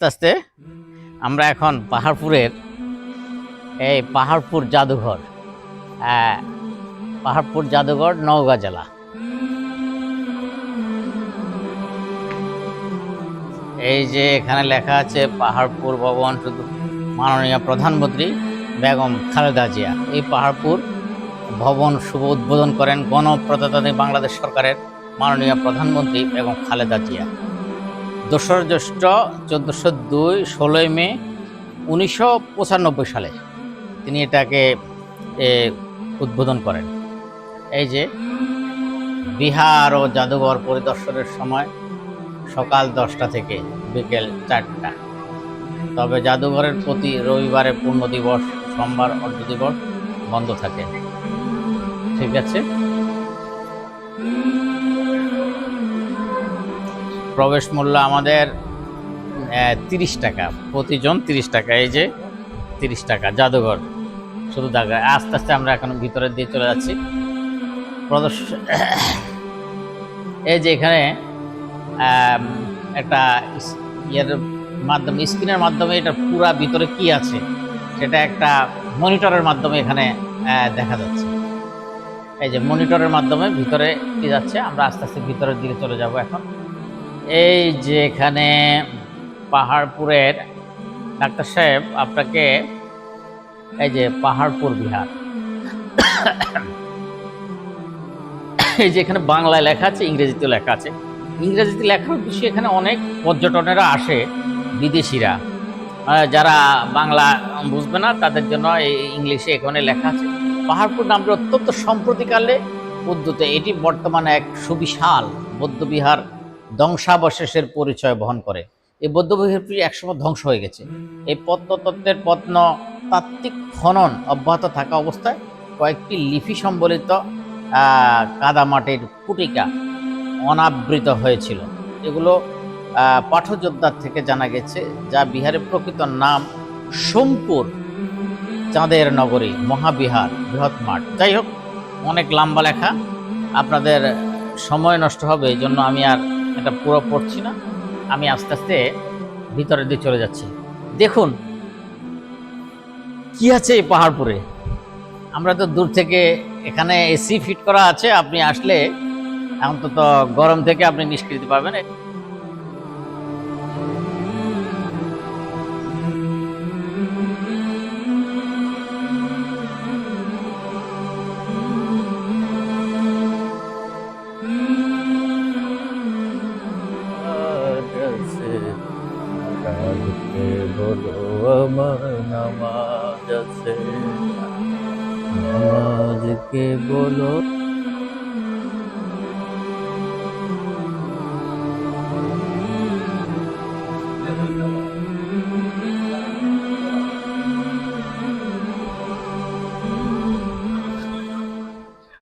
আস্তে আস্তে আমরা এখন পাহাড়পুরের এই পাহাড়পুর জাদুঘর আহ, পাহাড়পুর জাদুঘর নওগাঁ জেলা। এই যে এখানে লেখা আছে পাহাড়পুর ভবন শুধু মাননীয় প্রধানমন্ত্রী বেগম খালেদা জিয়া। এই পাহাড়পুর ভবন শুভ উদ্বোধন করেন গণপ্রজাতন্ত্রী বাংলাদেশ সরকারের মাননীয় প্রধানমন্ত্রী বেগম খালেদা জিয়া। দোসরা জ্যৈষ্ঠ চোদ্দোশো দুই ষোলোই মে উনিশশো পঁচানব্বই সালে তিনি এটাকে উদ্বোধন করেন। এই যে বিহার ও জাদুঘর পরিদর্শনের সময় সকাল দশটা থেকে বিকেল চারটা। তবে জাদুঘরের প্রতি রবিবারে পূর্ণ দিবস, সোমবার অর্ধ দিবস বন্ধ থাকে। ঠিক আছে? প্রবেশ মূল্য আমাদের তিরিশ টাকা। প্রতিজন তিরিশ টাকা, এই যে তিরিশ টাকা, জাদুঘর। শুধু দেখা আস্তে আস্তে আমরা এখন ভিতরের দিয়ে চলে যাচ্ছি। প্রদর্শন এই যে এখানে একটা ইয়ের মাধ্যমে, স্ক্রিনের মাধ্যমে এটা পুরা ভিতরে কি আছে, সেটা একটা মনিটরের মাধ্যমে এখানে দেখা যাচ্ছে। এই যে মনিটরের মাধ্যমে ভিতরে কি যাচ্ছে, আমরা আস্তে আস্তে ভিতরের দিকে চলে যাব এখন। এই যে এখানে পাহাড়পুরের ডাক্তার সাহেব আপনাকে এই যে পাহাড়পুর বিহার। এই যে এখানে বাংলায় লেখা আছে ইংরেজিতে লেখা আছে। ইংরেজিতে লেখার বিষয়ে এখানে অনেক পর্যটনেরা আসে, বিদেশিরা। যারা বাংলা বুঝবে না, তাদের জন্য এই ইংলিশে এখানে লেখা আছে। পাহাড়পুর নামটি অত্যন্ত সম্প্রতিকালে উদ্যুত এটি বর্তমানে এক সুবিশাল বৌদ্ধবিহার ধ্বংসাবশেষের পরিচয় বহন করে। এই বৌদ্ধ বৌদ্ধবিহারটি একসময় ধ্বংস হয়ে গেছে। এই প্রত্নতত্ত্বের প্রত্নতাত্ত্বিক খনন অব্যাহত থাকা অবস্থায় কয়েকটি লিপি সম্বলিত কাদামাটির পুটিকা অনাবৃত হয়েছিল। এগুলো পাঠযোদ্ধার থেকে জানা গেছে যা বিহারের প্রকৃত নাম সোমপুর, চাঁদের নগরী, মহাবিহার, বৃহৎ মাঠ। যাই হোক, অনেক লম্বা লেখা। আপনাদের সময় নষ্ট হবে, এই জন্য আমি আর এটা পুরো পড়ছি না। আমি আস্তে আস্তে ভিতরের দিকে চলে যাচ্ছি। দেখুন, কি আছে এই পাহাড়পুরে? আমরা তো দূর থেকে এখানে এসি ফিট করা আছে, আপনি আসলে অন্তত গরম থেকে আপনি নিষ্কৃতি পাবেন। বলো আমার নামাজ আছে নামাজকে বলো